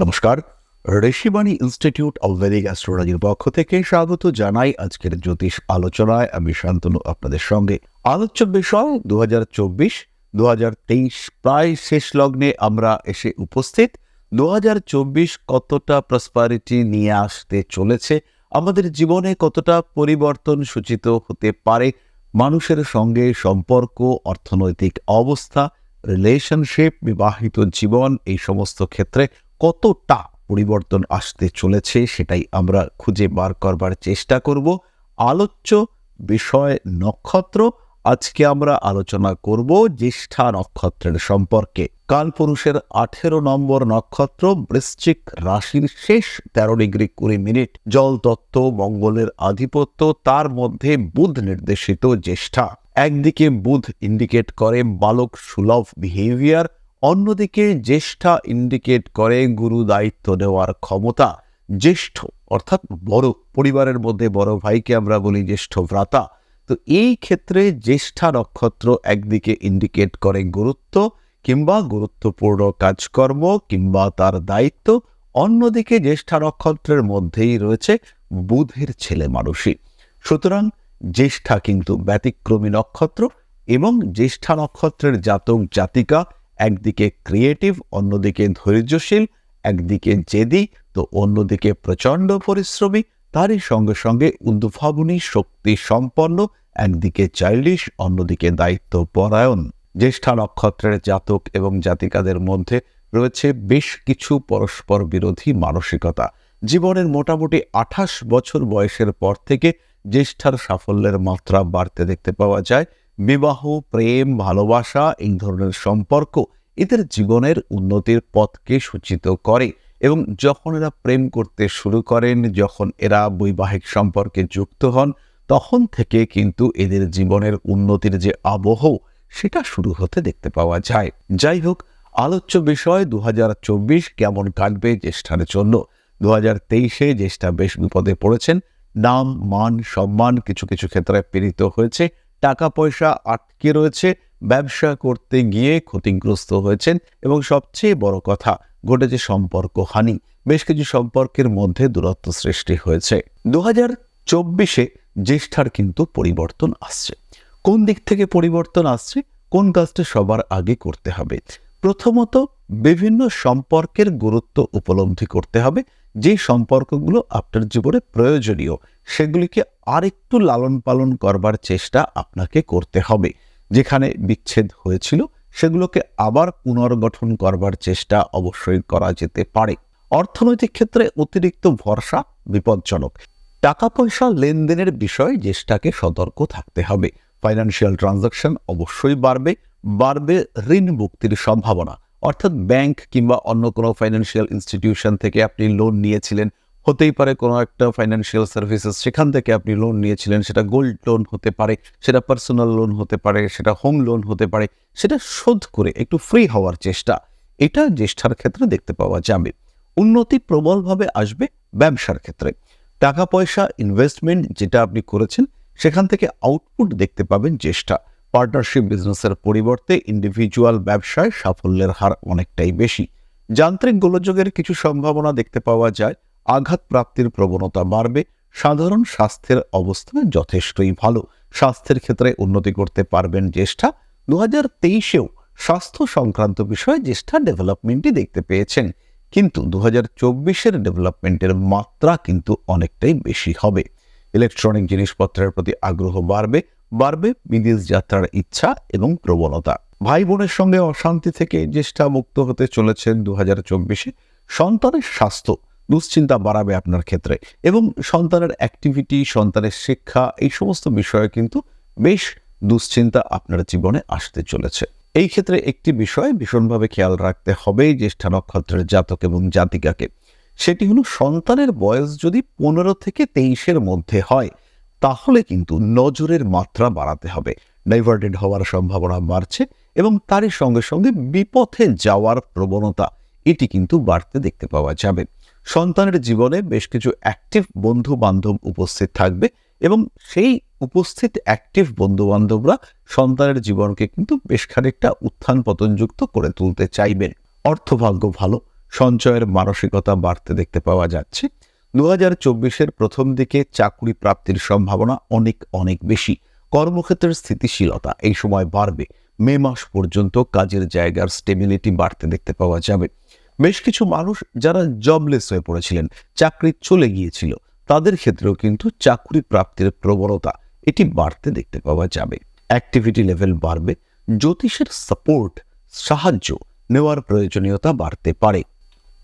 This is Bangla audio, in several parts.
নমস্কার। ঋষিবাণী ইনস্টিটিউট অব ভেদিক অ্যাস্ট্রোলজির পক্ষ থেকে স্বাগত জানাই আজকের জ্যোতিষ আলোচনায়। আমি শান্তনু আপনাদের সঙ্গে। আলোচ্য বিষয় দু হাজার চব্বিশ তেইশ, প্রায় শেষ লগ্নে আমরা এসে উপস্থিত। দু চব্বিশ কতটা প্রসপারিটি নিয়ে আসতে চলেছে? আমাদের জীবনে কতটা পরিবর্তন সূচিত হতে পারে? মানুষের সঙ্গে সম্পর্ক, অর্থনৈতিক অবস্থা রিলেশনশিপ বিবাহিত জীবন, এই সমস্ত ক্ষেত্রে কতটা পরিবর্তন আসতে চলেছে সেটাই আমরা খুঁজে বার করবার চেষ্টা করব। আলোচ্য বিষয় নক্ষত্র, আজকে আমরা আলোচনা করব জ্যেষ্ঠা নক্ষত্রের সম্পর্কে। কালপুরুষের আঠেরো নম্বর নক্ষত্র বৃশ্চিক রাশির শেষ তেরো ডিগ্রি কুড়ি মিনিট। জল তত্ত্ব, মঙ্গলের আধিপত্য, তার মধ্যে বুধ নির্দেশিত জ্যেষ্ঠা। একদিকে বুধ ইন্ডিকেট করে বালক সুলভ বিহেভিয়ার অন্যদিকে জ্যেষ্ঠা ইন্ডিকেট করে গুরু দায়িত্ব নেওয়ার ক্ষমতা জ্যেষ্ঠ, অর্থাৎ বড় পরিবারের মধ্যে বড় ভাইকে আমরা বলি জ্যেষ্ঠ ভ্রাতা। তো এই ক্ষেত্রে জ্যেষ্ঠা নক্ষত্র একদিকে ইন্ডিকেট করে গুরুত্ব কিংবা গুরুত্বপূর্ণ কাজকর্ম কিংবা তার দায়িত্ব। অন্যদিকে জ্যেষ্ঠা নক্ষত্রের মধ্যেই রয়েছে বুধের ছেলে মানুষই সুতরাং জ্যেষ্ঠা কিন্তু ব্যতিক্রমী নক্ষত্র এবং জ্যেষ্ঠা নক্ষত্রের জাতক জাতিকা একদিকে ক্রিয়েটিভ অন্যদিকে ধৈর্যশীল, একদিকে জেদি, তো অন্যদিকে প্রচণ্ড পরিশ্রমী, তারই সঙ্গে সঙ্গে উদ্ভাবনী শক্তি সম্পন্ন একদিকে চাইল্ডিশ অন্যদিকে দায়িত্ব পরায়ণ জ্যেষ্ঠা নক্ষত্রের জাতক এবং জাতিকাদের মধ্যে রয়েছে বেশ কিছু পরস্পর বিরোধী মানসিকতা। জীবনের মোটামুটি আঠাশ বছর বয়সের পর থেকে জ্যেষ্ঠার সাফল্যের মাত্রা বাড়তে দেখতে পাওয়া যায়। বিবাহ, প্রেম, ভালোবাসা এই ধরনের সম্পর্ক এদের জীবনের উন্নতির পথকে সূচিত করে এবং যখন এরা প্রেম করতে শুরু করেন, যখন এরা বৈবাহিক সম্পর্কে যুক্ত হন, তখন থেকে কিন্তু এদের জীবনের উন্নতির যে আবহ, সেটা শুরু হতে দেখতে পাওয়া যায়। যাই হোক, আলোচ্য বিষয় দু হাজার চব্বিশ কেমন কাটবে জ্যেষ্ঠার জন্য? দু হাজার তেইশে জ্যেষ্ঠা বেশ বিপদে পড়েছেন। নাম, মান, সম্মান কিছু কিছু ক্ষেত্রে পীড়িত হয়েছে। টাকা পয়সা আটকে রয়েছে, ব্যবসা করতে গিয়ে ক্ষতিগ্রস্ত হয়েছেন এবং সবচেয়ে বড় কথা, ঘটেছে সম্পর্ক হানি। বেশ কিছু সম্পর্কের মধ্যে দূরত্ব সৃষ্টি হয়েছে। দু হাজার চব্বিশে জ্যেষ্ঠার কিন্তু পরিবর্তন আসছে। কোন দিক থেকে পরিবর্তন আসছে? কোন কাজটা সবার আগে করতে হবে? প্রথমত, বিভিন্ন সম্পর্কের গুরুত্ব উপলব্ধি করতে হবে। যে সম্পর্কগুলো আপনার জীবনে প্রয়োজনীয়, সেগুলিকে আরেকটু লালন পালন করবার চেষ্টা আপনাকে করতে হবে। যেখানে বিচ্ছেদ হয়েছিল, সেগুলোকে আবার পুনর্গঠন করবার চেষ্টা অবশ্যই করা যেতে পারে। অর্থনৈতিক ক্ষেত্রে অতিরিক্ত ভরসা বিপজ্জনক। টাকা পয়সা লেনদেনের বিষয়ে জ্যেষ্ঠাকে সতর্ক থাকতে হবে। ফাইন্যান্সিয়াল ট্রানজাকশন অবশ্যই বাড়বে বাড়বে ঋণ মুক্তির সম্ভাবনা। অর্থাৎ ব্যাংক কিংবা অন্য কোনো ফাইন্যান্সিয়াল ইনস্টিটিউশন থেকে আপনি লোন নিয়েছিলেন, হতেই পারে কোনো একটা ফাইন্যান্সিয়াল সার্ভিসেস সেখান থেকে আপনি লোন নিয়েছিলেন, সেটা গোল্ড লোন হতে পারে, সেটা পার্সোনাল লোন হতে পারে, সেটা হোম লোন হতে পারে, সেটা শোধ করে একটু ফ্রি হওয়ার চেষ্টা। এটা জ্যেষ্ঠার ক্ষেত্রে দেখতে পাওয়া যাবে। উন্নতি প্রবলভাবে আসবে ব্যবসার ক্ষেত্রে। টাকা পয়সা ইনভেস্টমেন্ট যেটা আপনি করেছেন, সেখান থেকে আউটপুট দেখতে পাবেন জ্যেষ্ঠা। পার্টনারশিপ বিজনেসের পরিবর্তে ইন্ডিভিজুয়াল ব্যবসায় সাফল্যের হার অনেকটাই বেশি। যান্ত্রিক গোলযোগের কিছু সম্ভাবনা দেখতে পাওয়া যায়। আঘাত প্রাপ্তির প্রবণতা বাড়বে। সাধারণ স্বাস্থ্যের অবস্থা যথেষ্টই ভালো। স্বাস্থ্যের ক্ষেত্রে উন্নতি করতে পারবেন জ্যেষ্ঠা। দু হাজার তেইশেও স্বাস্থ্য সংক্রান্ত বিষয়ে জ্যেষ্ঠা ডেভেলপমেন্টই দেখতে পেয়েছেন। কিন্তু দু হাজার চব্বিশের ডেভেলপমেন্টের মাত্রা কিন্তু অনেকটাই বেশি হবে। ইলেকট্রনিক জিনিসপত্রের প্রতি আগ্রহ বাড়বে। বাড়বে বিদেশ যাত্রার ইচ্ছা এবং প্রবণতা। ভাই বোনের সঙ্গে অশান্তি থেকে জ্যেষ্ঠা মুক্ত হতে চলেছেন দু হাজার চব্বিশে। সন্তানের স্বাস্থ্য দুশ্চিন্তা বাড়াবে আপনার ক্ষেত্রে এবং সন্তানের অ্যাক্টিভিটি সন্তানের শিক্ষা, এই সমস্ত বিষয়ে কিন্তু বেশ দুশ্চিন্তা আপনার জীবনে আসতে চলেছে। এই ক্ষেত্রে একটি বিষয় ভীষণভাবে খেয়াল রাখতে হবে জ্যেষ্ঠা নক্ষত্রের জাতক এবং জাতিকাকে। সেটি হলো সন্তানের বয়স যদি পনেরো থেকে তেইশের মধ্যে হয় তাহলে কিন্তু নজরের মাত্রা বাড়াতে হবে। ডাইভার্টেড হওয়ার সম্ভাবনা বাড়ছে এবং তারই সঙ্গে সঙ্গে বিপথে যাওয়ার প্রবণতা, এটি কিন্তু বাড়তে দেখতে পাওয়া যাবে। সন্তানের জীবনে বেশ কিছু অ্যাক্টিভ বন্ধু বান্ধব উপস্থিত থাকবে এবং সেই উপস্থিত অ্যাক্টিভ বন্ধু বান্ধবরা সন্তানের জীবনকে কিন্তু বেশ খানিকটা উত্থান পতনযুক্ত করে তুলতে চাইবেন। অর্থভাগ্য ভালো, সঞ্চয়ের মানসিকতা বাড়তে দেখতে পাওয়া যাচ্ছে। দু হাজার চব্বিশের প্রথম দিকে চাকরি প্রাপ্তির সম্ভাবনা অনেক অনেক বেশি। কর্মক্ষেত্রের স্থিতিশীলতা এই সময় বাড়বে। মে মাস পর্যন্ত কাজের জায়গার স্টেবিলিটি বাড়তে দেখতে পাওয়া যাবে। বেশ কিছু মানুষ যারা জবলেস হয়ে পড়েছিলেন, চাকরি চলে গিয়েছিল, তাদের ক্ষেত্রেও কিন্তু চাকরি প্রাপ্তির প্রবণতা এটি বাড়তে দেখতে পাওয়া যাবে। অ্যাক্টিভিটি লেভেল বাড়বে, জ্যোতিষের সাপোর্ট সাহায্য নেওয়ার প্রয়োজনীয়তা বাড়তে পারে।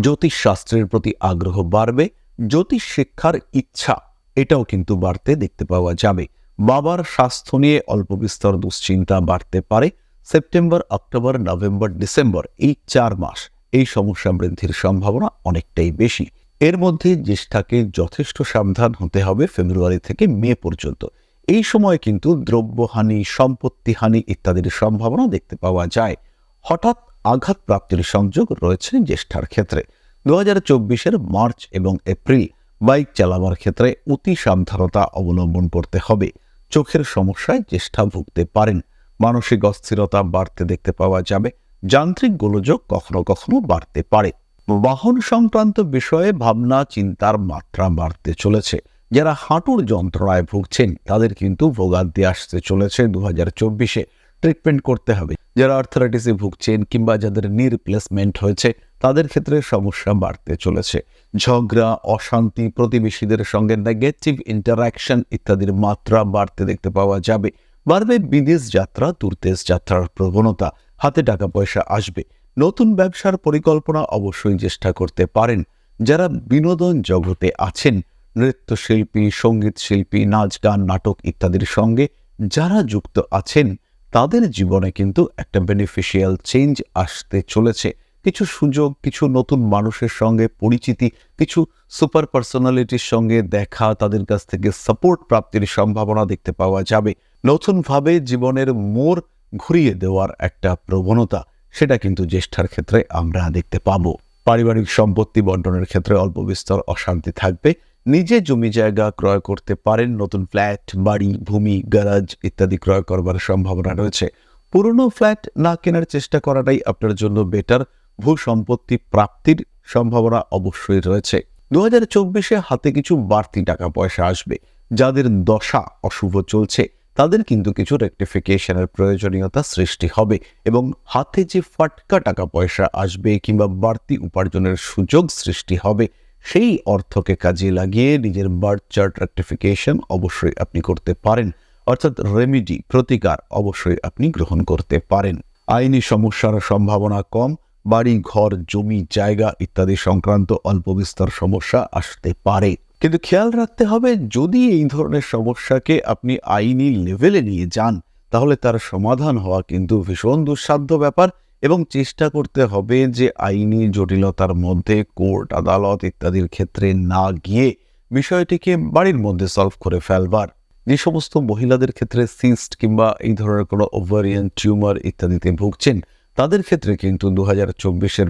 জ্যোতিষ শাস্ত্রের প্রতি আগ্রহ বাড়বে জ্যোতিষ শিক্ষার ইচ্ছা, এটাও কিন্তু বাড়তে দেখতে পাওয়া যাবে। বাবার স্বাস্থ্য নিয়ে অল্প বিস্তর দুশ্চিন্তা বাড়তে পারে। সেপ্টেম্বর, অক্টোবর, নভেম্বর, ডিসেম্বর এই চার মাস এই সমস্যা বৃদ্ধির সম্ভাবনা অনেকটাই বেশি। এর মধ্যে জ্যেষ্ঠাকে যথেষ্ট সাবধান হতে হবে ফেব্রুয়ারি থেকে মে পর্যন্ত। এই সময় কিন্তু দ্রব্যহানি, সম্পত্তিহানি ইত্যাদির সম্ভাবনা দেখতে পাওয়া যায়। হঠাৎ আঘাত প্রাপ্তির সংযোগ রয়েছে জ্যেষ্ঠার ক্ষেত্রে। দু চব্বিশের মার্চ এবং এপ্রিল বাইক চালাবার ক্ষেত্রে অতি সাবধানতা অবলম্বন করতে হবে। চোখের সমস্যায় চেষ্টা ভুগতে পারেন। মানসিক অস্থিরতা বাড়তে দেখতে পাওয়া যাবে। যান্ত্রিক গোলযোগ কখনো কখনো বাড়তে পারে। বাহন সংক্রান্ত বিষয়ে ভাবনা, চিন্তার মাত্রা বাড়তে চলেছে। যারা হাঁটুর যন্ত্রণায় ভুগছেন, তাদের কিন্তু ভোগান্তি আসতে চলেছে দু হাজার চব্বিশে। ট্রিটমেন্ট করতে হবে। যারা আর্থারাইটিসে ভুগছেন কিংবা যাদের নি রিপ্লেসমেন্ট হয়েছে তাদের ক্ষেত্রে সমস্যা বাড়তে চলেছে। ঝগড়া, অশান্তি প্রতিবেশীদের সঙ্গে নেগেটিভ ইন্টারাকশন ইত্যাদির মাত্রা বাড়তে দেখতে পাওয়া যাবে। বাড়বে বিদেশ যাত্রা, দূরদেশ যাত্রার প্রবণতা, হাতে টাকা পয়সা আসবে। নতুন ব্যবসার পরিকল্পনা অবশ্যই চেষ্টা করতে পারেন। যারা বিনোদন জগতে আছেন, নৃত্যশিল্পী, সংগীত শিল্পী, নাচ গান, নাটক ইত্যাদির সঙ্গে যারা যুক্ত আছেন, তাদের জীবনে কিন্তু একটা বেনিফিশিয়াল চেঞ্জ আসতে চলেছে। কিছু সুযোগ, কিছু নতুন মানুষের সঙ্গে পরিচিতি, কিছু সুপার পার্সোনালিটির সঙ্গে দেখা, তাদের কাছ থেকে সাপোর্ট প্রাপ্তির সম্ভাবনা দেখতে পাওয়া যাবে। নতুনভাবে জীবনের মোড় ঘুরিয়ে দেওয়ার একটা প্রবণতা, সেটা কিন্তু জ্যেষ্ঠার ক্ষেত্রে আমরা দেখতে পাবো। পারিবারিক সম্পত্তি বন্টনের ক্ষেত্রে অল্প বিস্তর অশান্তি থাকবে। নিজে জমি জায়গা ক্রয় করতে পারেন, নতুন ফ্ল্যাট বাড়ি, ভূমি গ্যারাজ ইত্যাদি ক্রয় করবার সম্ভাবনা রয়েছে। পুরনো ফ্ল্যাট না কেনার চেষ্টা করাটাই আপনার জন্য বেটার ভূ সম্পত্তি প্রাপ্তির সম্ভাবনা অবশ্যই রয়েছে। দু হাজার চব্বিশে হাতে কিছু বাড়তি টাকা পয়সা আসবে, যাদের দশা অশুভ চলছে। তাদের কিন্তু কিছু রেকটিফিকেশনের প্রয়োজনীয়তা সৃষ্টি হবে এবং হাতে যে ফাটকা টাকা পয়সা আসবে কিংবা বাড়তি উপার্জনের সুযোগ সৃষ্টি হবে, সেই অর্থকে কাজে লাগিয়ে নিজের বার্থ চার্ট রেকটিফিকেশন অবশ্যই আপনি করতে পারেন। অর্থাৎ রেমিডি প্রতিকার অবশ্যই আপনি গ্রহণ করতে পারেন। আইনি সমস্যার সম্ভাবনা কম বাড়ি, ঘর, জমি, জায়গা ইত্যাদি সংক্রান্ত অল্প বিস্তর সমস্যা আসতে পারে। কিন্তু খেয়াল রাখতে হবে, যদি এই ধরনের সমস্যাকে আপনি আইনি লেভেলে নিয়ে যান, তাহলে তার সমাধান হওয়া কিন্তু ভীষণ দুঃসাধ্য ব্যাপার এবং চেষ্টা করতে হবে যে আইনি জটিলতার মধ্যে কোর্ট, আদালত ইত্যাদির ক্ষেত্রে না গিয়ে বিষয়টিকে বাড়ির মধ্যে সলভ করে ফেলবার। যে সমস্ত মহিলাদের ক্ষেত্রে সিস্ট কিংবা এই ধরনের কোনো ওভারিয়ান টিউমার ইত্যাদিতে ভুগছেন তাদের ক্ষেত্রে কিন্তু দু হাজার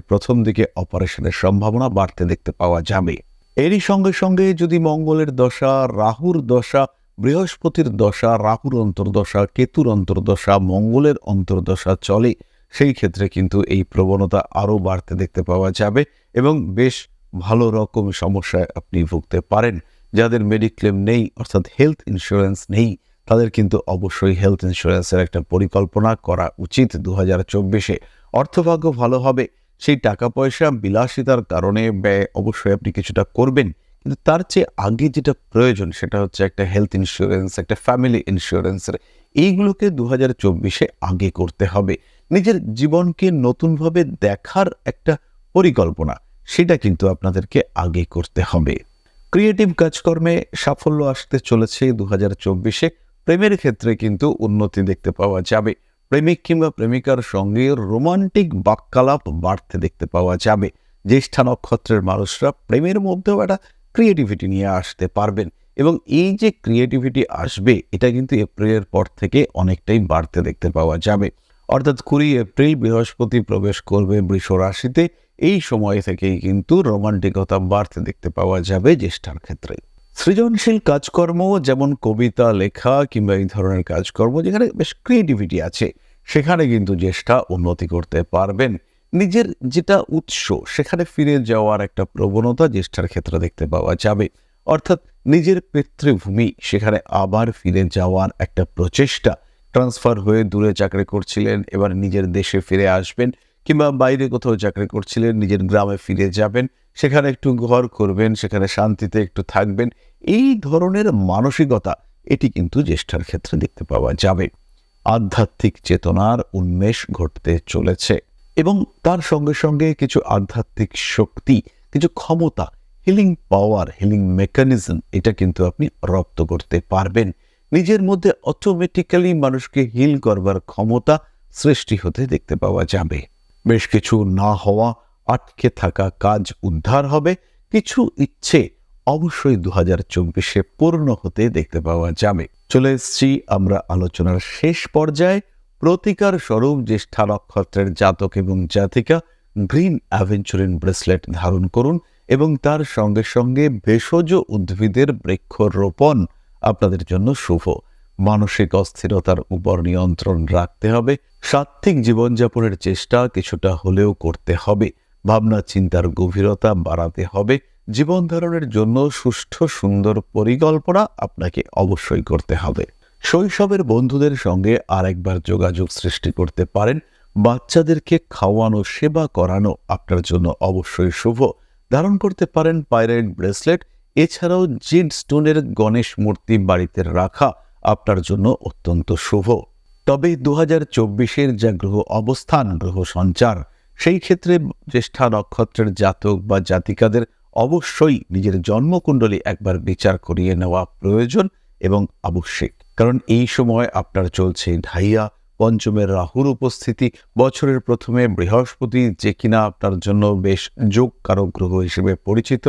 প্রথম দিকে অপারেশনের সম্ভাবনা বাড়তে দেখতে পাওয়া যাবে। এরই সঙ্গে সঙ্গে যদি মঙ্গলের দশা, রাহুর দশা, বৃহস্পতির দশা, রাহুর অন্তর্দশা, কেতুর অন্তর্দশা, মঙ্গলের অন্তর্দশা চলে, সেই ক্ষেত্রে কিন্তু এই প্রবণতা আরও বাড়তে দেখতে পাওয়া যাবে এবং বেশ ভালো রকম সমস্যায় আপনি ভুগতে পারেন। যাদের মেডিক্লেম নেই, অর্থাৎ হেলথ ইন্স্যুরেন্স নেই তাদের কিন্তু অবশ্যই হেলথ ইন্স্যুরেন্সের একটা পরিকল্পনা করা উচিত দু হাজার চব্বিশে। অর্থভাগ্য ভালো হবে, সেই টাকা পয়সা বিলাসিতার কারণে ব্যয় অবশ্যই আপনি কিছুটা করবেন। কিন্তু তার চেয়ে আগে যেটা প্রয়োজন সেটা হচ্ছে একটা হেলথ ইন্স্যুরেন্স একটা ফ্যামিলি ইন্স্যুরেন্সের এইগুলোকে দু হাজার চব্বিশে আগে করতে হবে। নিজের জীবনকে নতুনভাবে দেখার একটা পরিকল্পনা, সেটা কিন্তু আপনাদেরকে আগে করতে হবে। ক্রিয়েটিভ কাজকর্মে সাফল্য আসতে চলেছে দু হাজার চব্বিশে। প্রেমের ক্ষেত্রে কিন্তু উন্নতি দেখতে পাওয়া যাবে। প্রেমিক কিংবা প্রেমিকার সঙ্গে রোমান্টিক বাক্যালাপ বাড়তে দেখতে পাওয়া যাবে। জ্যেষ্ঠা নক্ষত্রের মানুষরা প্রেমের মধ্যেও একটা ক্রিয়েটিভিটি নিয়ে আসতে পারবেন এবং এই যে ক্রিয়েটিভিটি আসবে, এটা কিন্তু এপ্রিলের পর থেকে অনেকটাই বাড়তে দেখতে পাওয়া যাবে। অর্থাৎ কুড়ি এপ্রিল বৃহস্পতি প্রবেশ করবে বৃষ রাশিতে, এই সময় থেকেই কিন্তু রোমান্টিকতা বাড়তে দেখতে পাওয়া যাবে জ্যেষ্ঠার ক্ষেত্রে। সৃজনশীল কাজকর্ম, যেমন কবিতা, লেখা কিংবা এই ধরনের কাজকর্ম, যেখানে বেশ ক্রিয়েটিভিটি আছে, সেখানে কিন্তু জ্যেষ্ঠা উন্নতি করতে পারবেন। নিজের যেটা উৎস, সেখানে ফিরে যাওয়ার একটা প্রবণতা জ্যেষ্ঠার ক্ষেত্রে দেখতে পাওয়া যাবে। অর্থাৎ নিজের পিতৃভূমি, সেখানে আবার ফিরে যাওয়ার একটা প্রচেষ্টা। ট্রান্সফার হয়ে দূরে চাকরি করছিলেন, এবার নিজের দেশে ফিরে আসবেন। কিংবা বাইরে কোথাও চাকরি করছিলেন, নিজের গ্রামে ফিরে যাবেন, সেখানে একটু ঘর করবেন, সেখানে শান্তিতে একটু থাকবেন, এই ধরনের মানসিকতা এটি কিন্তু জ্যেষ্ঠার ক্ষেত্রে দেখতে পাওয়া যাবে। আধ্যাত্মিক চেতনার উন্মেষ ঘটতে চলেছে এবং তার সঙ্গে সঙ্গে কিছু আধ্যাত্মিক শক্তি, কিছু ক্ষমতা হিলিং পাওয়ার হিলিং মেকানিজম এটা কিন্তু আপনি রপ্ত করতে পারবেন। নিজের মধ্যে অটোমেটিক্যালি মানুষকে হিল করবার ক্ষমতা সৃষ্টি হতে দেখতে পাওয়া যাবে। বেশ কিছু না হওয়া, আটকে থাকা কাজ উদ্ধার হবে। কিছু ইচ্ছে অবশ্যই দু হাজার চব্বিশে পূর্ণ হতে দেখতে পাওয়া যাবে। চলে এসছি আমরা আলোচনার শেষ পর্যায়ে। প্রতিকার স্বরূপ জ্যেষ্ঠা নক্ষত্রের জাতক এবং জাতিকা গ্রিন অ্যাভেঞ্চুরিন ব্রেসলেট ধারণ করুন এবং তার সঙ্গে সঙ্গে ভেষজ উদ্ভিদের বৃক্ষরোপণ আপনাদের জন্য শুভ। মানসিক অস্থিরতার উপর নিয়ন্ত্রণ রাখতে হবে। সাত্ত্বিক জীবনযাপনের চেষ্টা কিছুটা হলেও করতে হবে। ভাবনা, চিন্তার গভীরতা বাড়াতে হবে। জীবন ধারণের জন্য সুষ্ঠু, সুন্দর পরিকল্পনা আপনাকে অবশ্যই করতে হবে। শৈশবের বন্ধুদের সঙ্গে আরেকবার যোগাযোগ সৃষ্টি করতে পারেন। বাচ্চাদেরকে খাওয়ানো, সেবা করানো আপনার জন্য অবশ্যই শুভ। ধারণ করতে পারেন পাইরাইট ব্রেসলেট। এছাড়াও জিড স্টোনের গণেশ মূর্তি বাড়িতে রাখা আপনার জন্য অত্যন্ত শুভ। তবে দু হাজার চব্বিশের যা গ্রহ অবস্থান, গ্রহ সঞ্চার, সেই ক্ষেত্রে জ্যেষ্ঠা নক্ষত্রের জাতক বা জাতিকাদের অবশ্যই নিজের জন্মকুণ্ডলী একবার বিচার করিয়ে নেওয়া প্রয়োজন এবং আবশ্যিক। কারণ এই সময় আপনার চলছে ঢাইয়া পঞ্চমের রাহুর উপস্থিতি, বছরের প্রথমে বৃহস্পতি, যে কিনা আপনার জন্য বেশ যোগ কারক গ্রহ হিসেবে পরিচিত।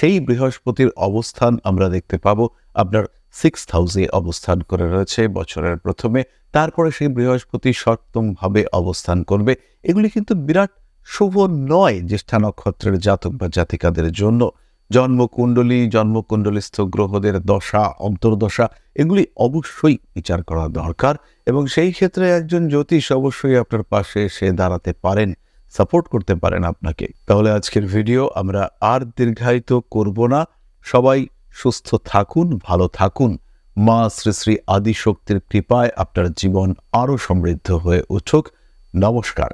সেই বৃহস্পতির অবস্থান আমরা দেখতে পাবো। আপনার সিক্স হাউসে অবস্থান করে রয়েছে বছরের প্রথমে। তারপরে সেই বৃহস্পতি সপ্তমভাবে অবস্থান করবে। এগুলি কিন্তু বিরাট শুভ নয় জ্যেষ্ঠা নক্ষত্রের জাতক বা জাতিকাদের জন্য। জন্মকুণ্ডলী, জন্মকুণ্ডলীস্থ গ্রহদের দশা, অন্তর্দশা, এগুলি অবশ্যই বিচার করা দরকার। এবং সেই ক্ষেত্রে একজন জ্যোতিষ অবশ্যই আপনার পাশে এসে দাঁড়াতে পারেন। সাপোর্ট করতে পারেন আপনাকে। তাহলে আজকের ভিডিও আমরা আর দীর্ঘায়িত করব না। সবাই সুস্থ থাকুন, ভালো থাকুন। মা শ্রী শ্রী আদিশক্তির কৃপায় আপনার জীবন আরও সমৃদ্ধ হয়ে উঠুক। নমস্কার।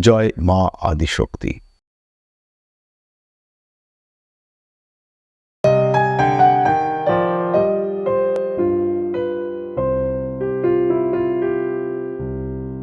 জয় মা আদিশক্তি।